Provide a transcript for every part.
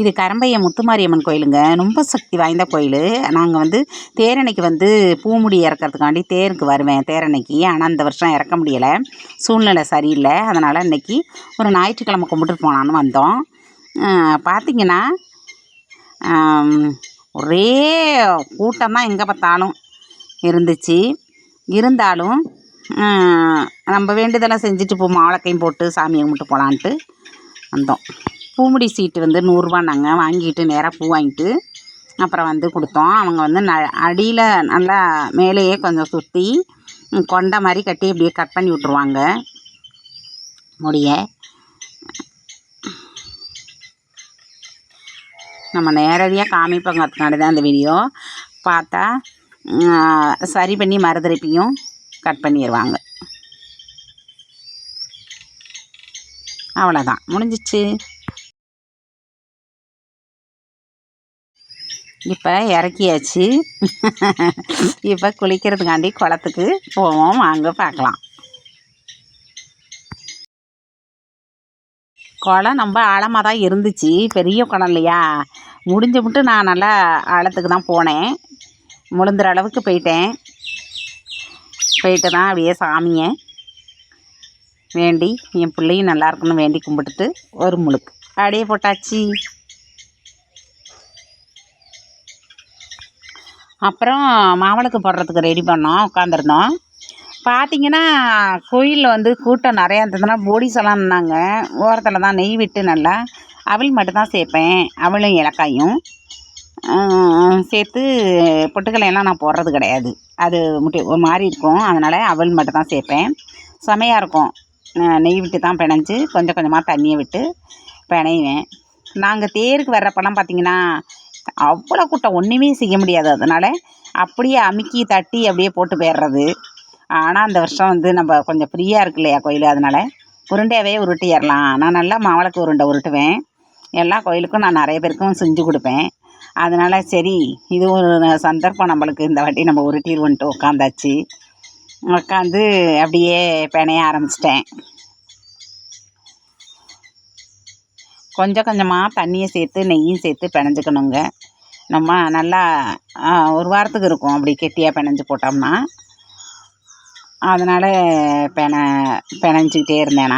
இது கரம்பைய முத்துமாரியம்மன் கோயிலுங்க. ரொம்ப சக்தி வாய்ந்த கோயில். நாங்கள் வந்து தேரணைக்கு வந்து பூமுடி இறக்கறதுக்காண்டி தேருக்கு வருவேன் தேரன்னைக்கு ஆனால் இந்த வருஷம் இறக்க முடியலை. சூழ்நிலை சரியில்லை. அதனால் இன்றைக்கி ஒரு ஞாயிற்றுக்கிழமை கும்பிட்டுட்டு போனான்னு வந்தோம். பார்த்திங்கன்னா ஒரே கூட்டம் தான் எங்கே பார்த்தாலும் இருந்துச்சு. இருந்தாலும் நம்ம வேண்டுதலாம் செஞ்சுட்டு போ மாவளக்கையும் போட்டு சாமியை கும்பிட்டு போகலான்ட்டு வந்தோம். பூமுடி சீட்டு வந்து நூறுரூவான்னாங்க வாங்கிட்டு நேராக பூ வாங்கிட்டு அப்புறம் வந்து கொடுத்தோம். அவங்க வந்து ந அடியில் நல்லா மேலேயே கொஞ்சம் சுற்றி கொண்ட மாதிரி கட்டி அப்படியே கட் பண்ணி விட்ருவாங்க முடிய. நம்ம நேரடியாக காமிப்பங்கிறதுக்காண்டி தான் அந்த வீடியோ. பார்த்தா சரி பண்ணி மறுதிருப்பியும் கட் பண்ணிடுவாங்க அவ்வளோதான் முடிஞ்சிச்சு. இப்போ இறக்கியாச்சு. இப்போ குளிக்கிறதுக்காண்டி குளத்துக்கு போவோம். வாங்க பார்க்கலாம் குளம் ரொம்ப ஆழமாக தான் இருந்துச்சு. பெரிய குளம் இல்லையா? முடிஞ்ச மட்டும் நான் நல்லா ஆழத்துக்கு தான் போனேன். முழுந்துற அளவுக்கு போயிட்டேன். போயிட்டு தான் அப்படியே சாமியை வேண்டி என் பிள்ளையும் நல்லா இருக்கணும் வேண்டி கும்பிட்டுட்டு ஒரு முழுக்கு. அப்படியே போட்டாச்சு. அப்புறம் மாவிளக்கு போடுறதுக்கு ரெடி பண்ணோம் உட்காந்துருந்தோம் பார்த்தீங்கன்னா கோயிலில் வந்து கூட்டம் நிறையா இருந்ததுன்னா போடிஸ் எல்லாம் இருந்தாங்க ஓரத்தில் தான் நெய் விட்டு நல்லா அவள் மட்டும்தான் சேர்ப்பேன். அவளும் ஏலக்காயும். சேர்த்து பொட்டுக்கலையெல்லாம் நான் போடுறது கிடையாது. அது முட்டி ஒரு மாதிரி இருக்கும். அதனால் அவள் மட்டும் தான் சேர்ப்பேன். செமையாக இருக்கும். நெய் விட்டு தான் பிணைஞ்சு கொஞ்சம் கொஞ்சமாக தண்ணியை விட்டு பிணைவேன். நாங்கள் தேருக்கு வர்றப்பெல்லாம் பார்த்திங்கன்னா அவ்வளோ கூட்டம் ஒன்றுமே செய்ய முடியாது. அதனால் அப்படியே அமுக்கி தட்டி அப்படியே போட்டு போயிடுறது. ஆனால் அந்த வருஷம் வந்து நம்ம கொஞ்சம் ஃப்ரீயாக இருக்கு இல்லையா கோயில்? அதனால் உருண்டையாகவே உருட்டிடலாம் நான் நல்லா மாவிளக்கு உருண்டை உருட்டுவேன். எல்லா கோயிலுக்கும் நான் நிறைய பேருக்கும் செஞ்சு கொடுப்பேன். அதனால் சரி இது ஒரு சந்தர்ப்பம் நம்மளுக்கு. இந்த வாட்டி நம்ம உருட்டிடுவோன்ட்டு உட்காந்தாச்சு. உட்காந்து அப்படியே பிணைய ஆரம்பிச்சிட்டேன். கொஞ்சம் கொஞ்சமாக தண்ணியை சேர்த்து நெய்யும் சேர்த்து பிணைஞ்சிக்கணுங்க. நம்ம நல்லா ஒரு வாரத்துக்கு இருக்கும் அப்படி கெட்டியாக பிணைஞ்சு போட்டோம்னா. அதனால் பென பிணைஞ்சிக்கிட்டே இருந்தேன்.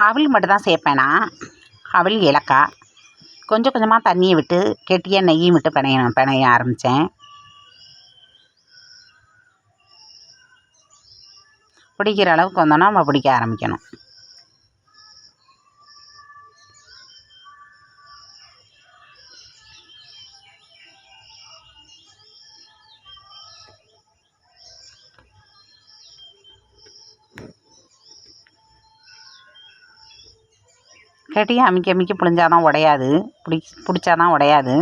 நான் மட்டும்தான் சேர்ப்பேனா அவள் இலக்கா கொஞ்சம் கொஞ்சமாக தண்ணியை விட்டு கெட்டியாக நெய்யும் விட்டு பிணைய பிணைய ஆரம்பித்தேன் பிடிக்கிற அளவுக்கு வந்தோன்னா நம்ம பிடிக்க ஆரம்பிக்கணும். கெட்டியாக அமுக்கி அமுக்கி பிழிஞ்சாதான் உடையாது. பிடி பிடிச்சா தான் உடையாது.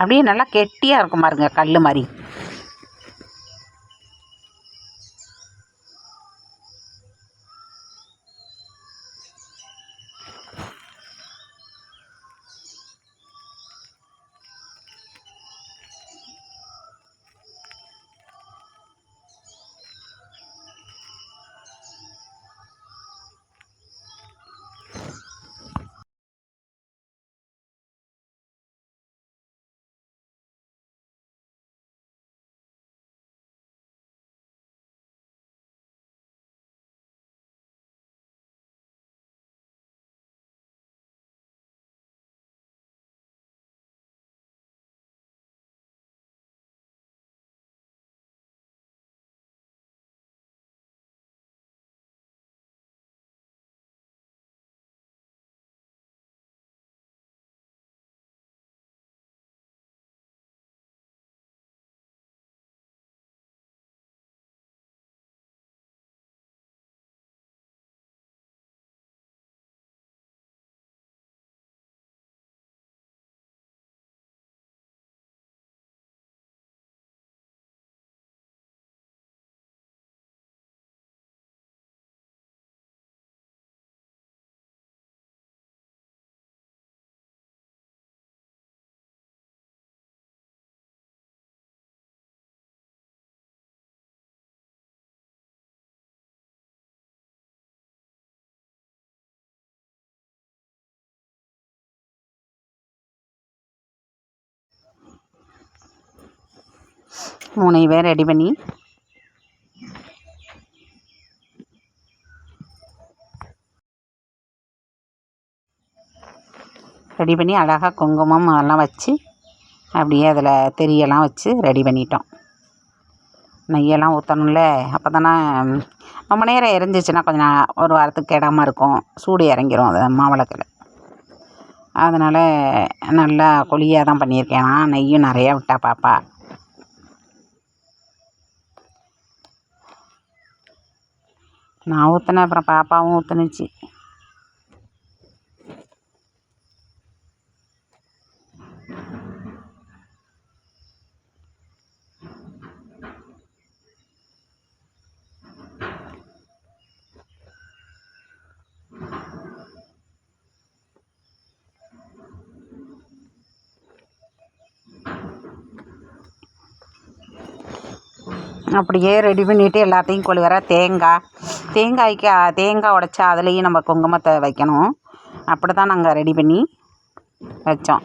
அப்படியே நல்லா கெட்டியாக இருக்கும் பாருங்கள் கல் மாதிரி. மூணையவே ரெடி பண்ணி. ரெடி பண்ணி அழகாக குங்குமம் அதெல்லாம் வச்சு அப்படியே அதில் தெரியெல்லாம் வச்சு ரெடி பண்ணிட்டோம். நெய்யெல்லாம் ஊற்றணும்ல அப்போ தானே ரொம்ப நேரம் எரிஞ்சிச்சுன்னா கொஞ்சம் ஒரு வாரத்துக்கு கெடாமல் இருக்கும். சூடு இறங்கிரும் அது மாவிளக்கில். அதனால் நல்லா கொழியாக தான் பண்ணியிருக்கேன். நான் நெய்யும் நிறையா விட்டா பாப்பா. நான் ஊற்றினேன் அப்புறம் பாப்பாவும் ஊற்றுனுச்சு அப்படியே ரெடி பண்ணிவிட்டு எல்லாத்தையும் கொழுவர தேங்காய் தேங்காய்க்கு தேங்காய் உடச்சா அதுலேயும் நம்ம குங்குமத்தை வைக்கணும். அப்படி தான் நாங்கள் ரெடி பண்ணி வச்சோம்.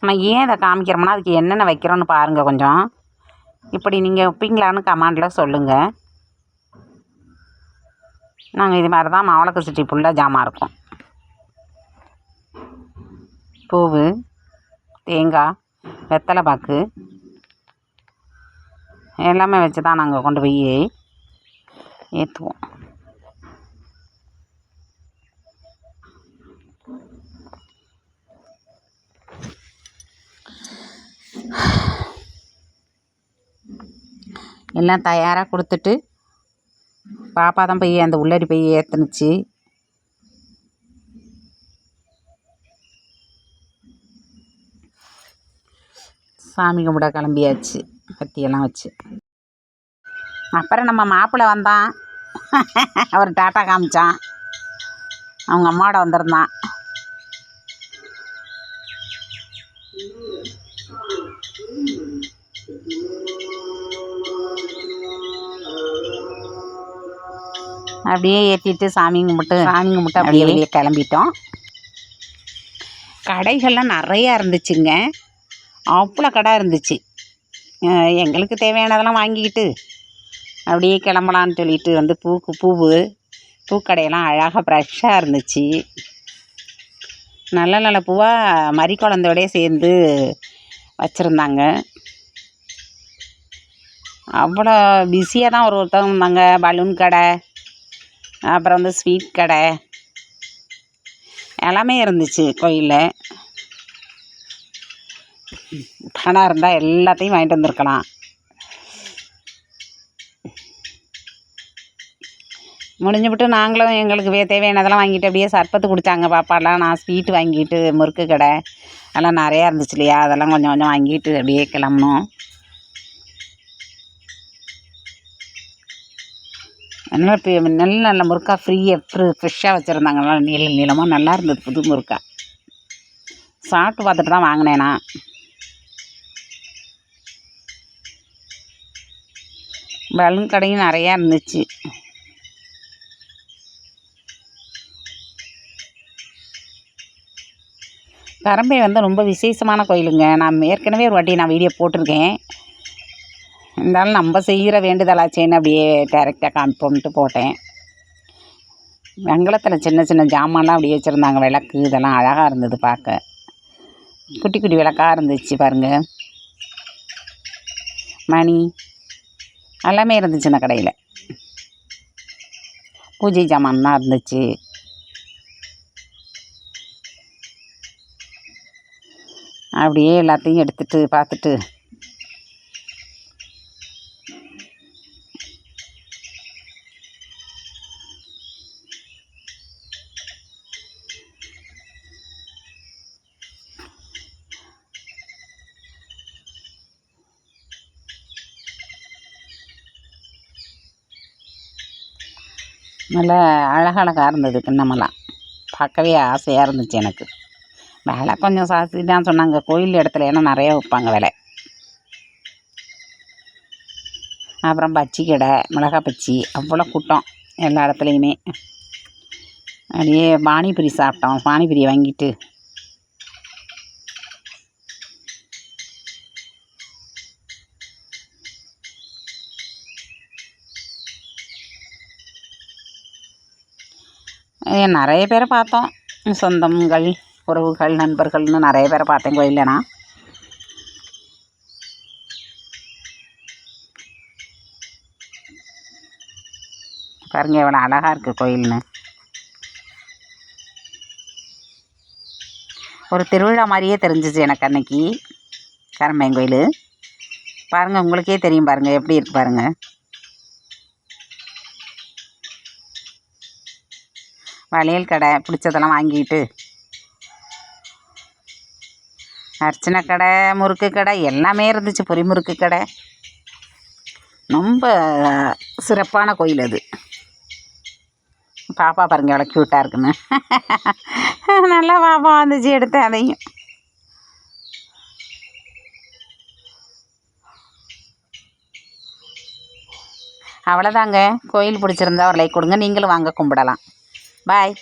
நம்ம ஏன் இதை காமிக்கிறோம்னா அதுக்கு என்னென்ன வைக்கிறோன்னு பாருங்கள் கொஞ்சம். இப்படி நீங்கள் வைப்பீங்களான்னு கமாண்டில் சொல்லுங்கள் நாங்கள் இது மாதிரி தான் மாவளக்கு சிட்டி ஃபுல்லாக ஜாமான் இருக்கும். பூவு தேங்காய் வெத்தலை பாக்கு எல்லாமே வச்சு தான் நாங்கள் கொண்டு போய் ஏற்றுவோம் எல்லாம் தயாராக கொடுத்துட்டு பாப்பா தான் போய் அந்த உள்ளடி போய் ஏற்றுனுச்சு சாமி கும்பிட கிளம்பியாச்சு பத்தியெல்லாம் வச்சு. அப்புறம் நம்ம மாப்பிள்ளை வந்தான். அவர் டாட்டா காமிச்சான். அவங்க அம்மாவோட வந்திருந்தான். அப்படியே ஏற்றிட்டு சாமி கும்பிட்டு சாமி கும்பிட்டு அப்படியே வெளியே கிளம்பிட்டோம். கடைகள்லாம் நிறையா இருந்துச்சுங்க. அவ்வளோ கடை இருந்துச்சு. எங்களுக்கு தேவையானதெல்லாம் வாங்கிக்கிட்டு அப்படியே கிளம்பலான்னு சொல்லிட்டு வந்து பூக்கு பூவு பூக்கடையெல்லாம் அழகாக ஃப்ரெஷ்ஷாக இருந்துச்சு. நல்ல நல்ல பூவாக மறி குழந்தையோடய சேர்ந்து வச்சுருந்தாங்க. அவ்வளோ பிஸியாக தான் ஒரு ஒருத்தவங்க இருந்தாங்க. பலூன் கடை அப்புறம் வந்து ஸ்வீட் கடை. எல்லாமே இருந்துச்சு கோயிலில். பணம் இருந்தால் எல்லாத்தையும் வாங்கிட்டு வந்திருக்கலாம். முடிஞ்சுவிட்டு நாங்களும் எங்களுக்கு வே தேவையானதெல்லாம் வாங்கிட்டு அப்படியே சர்பத்து குடித்தாங்க பாப்பாலாம். நான் ஸ்வீட்டு வாங்கிட்டு முறுக்கு கடை. எல்லாம் நிறையா இருந்துச்சு இல்லையா? அதெல்லாம் கொஞ்சம் கொஞ்சம் வாங்கிட்டு அப்படியே கிளம்புனோம். நல்ல நல்ல நல்ல முறுக்கா ஃப்ரீயாக ஃப்ரெ ஃப்ரெஷ்ஷாக வச்சுருந்தாங்க. நல்லா நீள நீளமாக நல்லா இருந்தது புது முறுக்கா. சாப்பிட்டு பார்த்துட்டு தான் வாங்கினேன் நான். பலூன் கடையும் நிறையா இருந்துச்சு. பரம்பை வந்து ரொம்ப விசேஷமான கோயிலுங்க. நான் ஏற்கனவே ஒரு வாட்டி நான் வீடியோ போட்டிருக்கேன். இருந்தாலும் நம்ம செய்கிற வேண்டுதலாச்சேன்னு அப்படியே டேரெக்டாக காமிப்போம்ட்டு போட்டேன். வெங்கலத்தில் சின்ன சின்ன ஜாமான்லாம் அப்படியே வச்சுருந்தாங்க விளக்கு இதெல்லாம் அழகாக இருந்தது பார்க்க. குட்டி குட்டி விளக்காக இருந்துச்சு பாருங்கள் மணி எல்லாமே இருந்துச்சு இந்த கடையில். பூஜை ஜாமான்லாம் இருந்துச்சு. அப்படியே எல்லாத்தையும் எடுத்துகிட்டு பார்த்துட்டு நல்லா அழகழகாக இருந்தது கிண்ணமெல்லாம் பார்க்கவே ஆசையாக இருந்துச்சு எனக்கு. விலை கொஞ்சம் சாஸ்தி தான் சொன்னாங்க. கோயில் இடத்துல ஏன்னா நிறையா வைப்பாங்க விலை. அப்புறம் பச்சி கடை மிளகா பச்சி அவ்வளோ கூட்டம் எல்லா இடத்துலையுமே. அப்படியே பானிபூரி சாப்பிட்டோம். பானிபூரி வாங்கிட்டு நிறைய பேரை பார்த்தோம். சொந்தங்கள் உறவுகள் நண்பர்கள்னு நிறைய பேரை பார்த்தேன் கோயிலில் நான். பாருங்க எவ்வளோ அழகாக இருக்குது கோயில்னு. ஒரு திருவிழா மாதிரியே தெரிஞ்சிச்சு எனக்கு அன்னைக்கு. கரம்பையன் கோயில். பாருங்கள் உங்களுக்கே தெரியும் பாருங்கள் எப்படி இருக்கு பாருங்கள் வளையல் கடை பிடிச்சதெல்லாம் வாங்கிட்டு. அர்ச்சனை கடை முறுக்கு கடை எல்லாமே இருந்துச்சு பொரி முறுக்கு கடை. ரொம்ப சிறப்பான கோயில் அது. பாப்பா பாருங்க எவ்வளோ க்யூட்டாக இருக்குன்னு. நல்லா பாப்பா வந்துச்சு எடுத்தேன் அதையும். அவ்வளோதாங்க கோயில் பிடிச்சிருந்தா ஒரு லைக் கொடுங்க நீங்களும் வாங்க கும்பிடலாம். பாய்